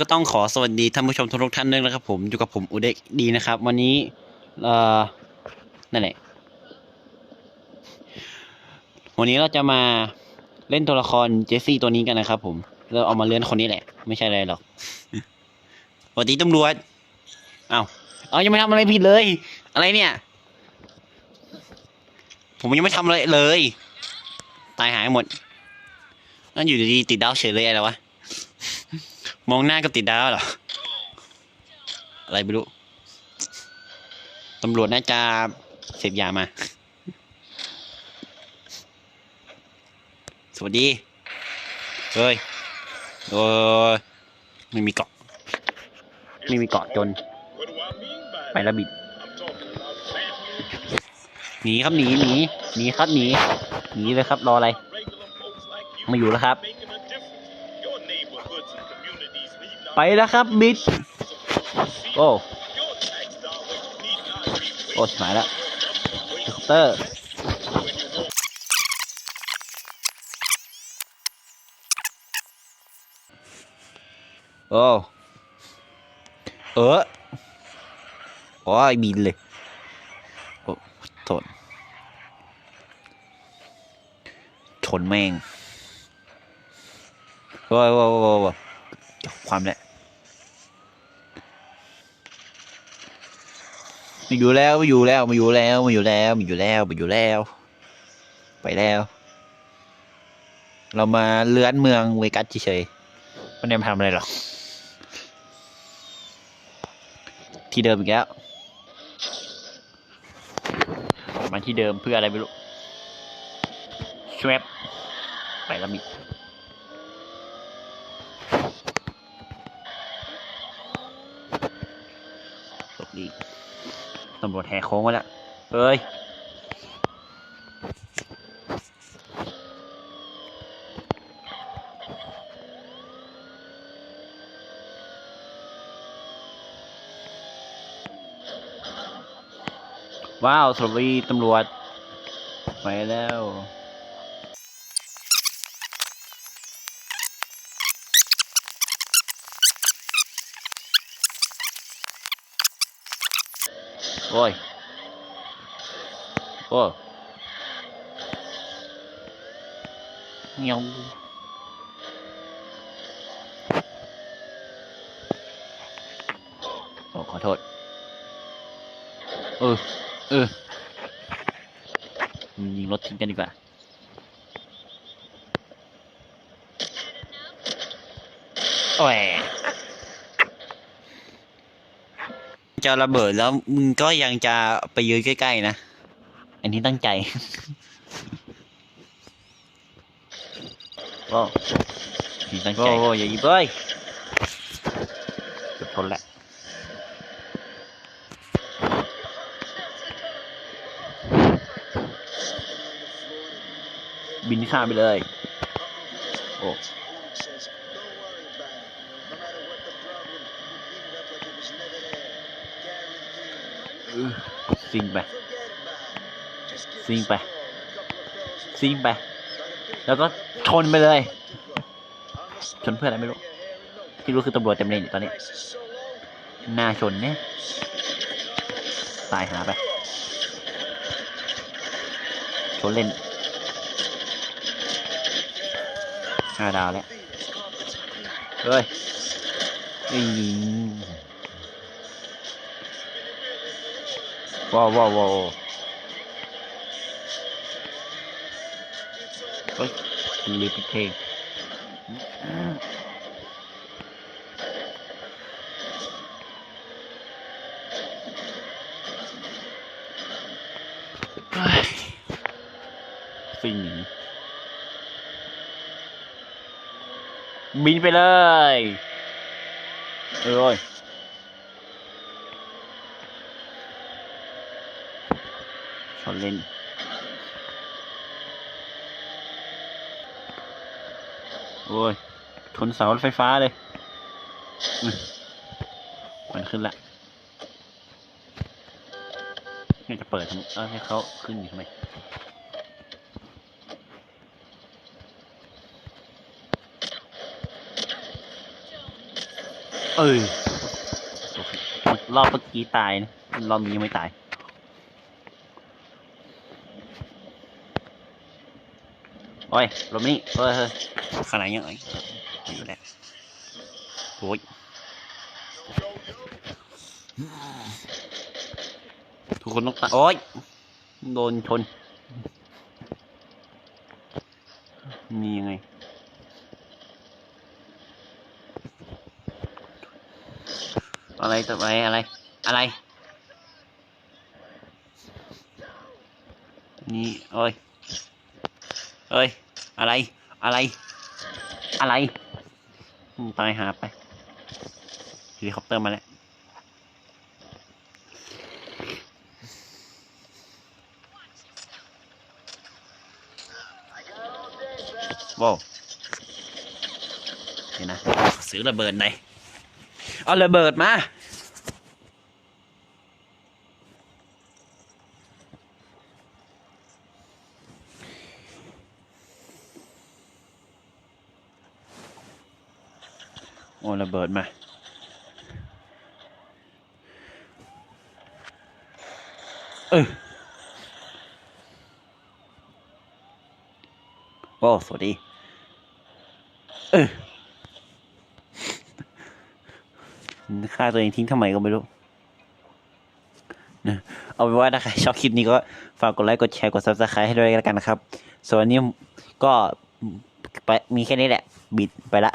ก็ต้องขอสวัสดีท่านผู้ชมทุกท่านด้วยนะครับ ผมอยู่กับผมอุเดกดีนะครับ วันนี้เอ่อนั่นแหละวันนี้เราจะมาเล่นตัวละครเจสซี่ตัวนี้กันนะครับผมเราเอามาเลื่อนคนนี้แหละ ไม่ใช่อะไรหรอกสวัสดีตำรวจเอ้าเอายังไม่ทำอะไรผิดเลย อะไรเนี่ย ผมยังไม่ทำอะไรเลย ตายหายหมดนั่นอยู่ดีๆติดดาวเฉยเลยอะไรวะ มองหน้าก็ติดดาวเหรอ อะไรไม่รู้ ตำรวจน่าจะเสพยามา สวัสดี เฮ้ย โอ้ยไม่มีเกาะ ไม่มีเกาะจน ไปแล้วบิด หนีครับหนีหนีหนีครับหนีหนีเลยครับรออะไร ไม่อยู่แล้วครับ ไปแล้วครับบิดโอ้โอ้ชิบหายแล้วเฮลิคอปเตอร์โอ้เออโอ้ยบินเลยโอ้ทษชนแม่ง โอ้ยโอ้ยโอ้ยโอ้ยความแหละไมาอยู่แล้วมาอยู่แล้วมาอยู่แล้วมาอยู่แล้วมาอยู่แล้วมาอยู่แล้ว ไปแล้ว เรามาเลื้อนเมืองเวกัสเฉยๆไม่ได้มาทำอะไรหรอกที่เดิมอีกแล้วมาที่เดิมเพื่ออะไรไม่รู้ชวบไปแล้วมิ ดีตำรวจแหกโค้งมาแล้วเฮ้ยว้าวสวัสดีตำรวจไปแล้ว โอ้ยโอ้เงี้ยวโอ้ขอโท จะระเบิดแล้วมึงก็ยังจะไปยืนใกล้ๆนะ อันนี้ตั้งใจโอ้อันนี้ตั้งใจโอ้อย่าหยิบเลยเกือบทนแหละบินข้ามไปเลย โอ้ ซิงไป ซิงไป ซิงไป แล้วก็ชนไปเลย ชนเพื่ออะไรไม่รู้ ที่รู้คือตำรวจเต็มเลยอยู่ตอนนี้ หน้าชนเนี่ย ตายหาไป ชนเล่นห้าดาวแล้ว เฮ้ยอี ว้าวว้าวว้าวเฮ้ยลืมปิดเพลงเฮ้ยสิ่งนีบินไปเลย เอ้ย ชนเล่น โอ้ยชนเสารถไฟฟ้าเลยมันขึ้นละนี่จะเปิดทำเออให้เขาขึ้นอยู่ทำไมเออรอบเมื่อกี้ตายนะรอบนี้ยังไม่ตาย โอ้ยลมนี่เฮ้ยเฮ้ยขางหนาดยังไงอยู่แล้วโอ้ยทุกคนต้องตายโอ้ยโดนชนนี่ยังไงอะไรต่อไปอะไร อะไร นี่โอ้ย เอ้ย อะไร อะไร อะไรตายหาไปเฮลิคอปเตอร์มาแล้วว้าวเห็นนะ ซื้อระเบิดไหนอยเอาระเบิดมา โอ้ระเบิดมา เออโอ้สวัสดี เออฆ่าตัวเองทิ้งทำไมก็ไม่รู้นะเอาเป็นว่าถ้าใครชอบคลิปนี้ก็ฝากกดไลค์ กดแชร์ กด subscribe ให้ด้วยกันนะครับ ส่วนวันนี้ก็ไปมีแค่นี้แหละ บิดไปละ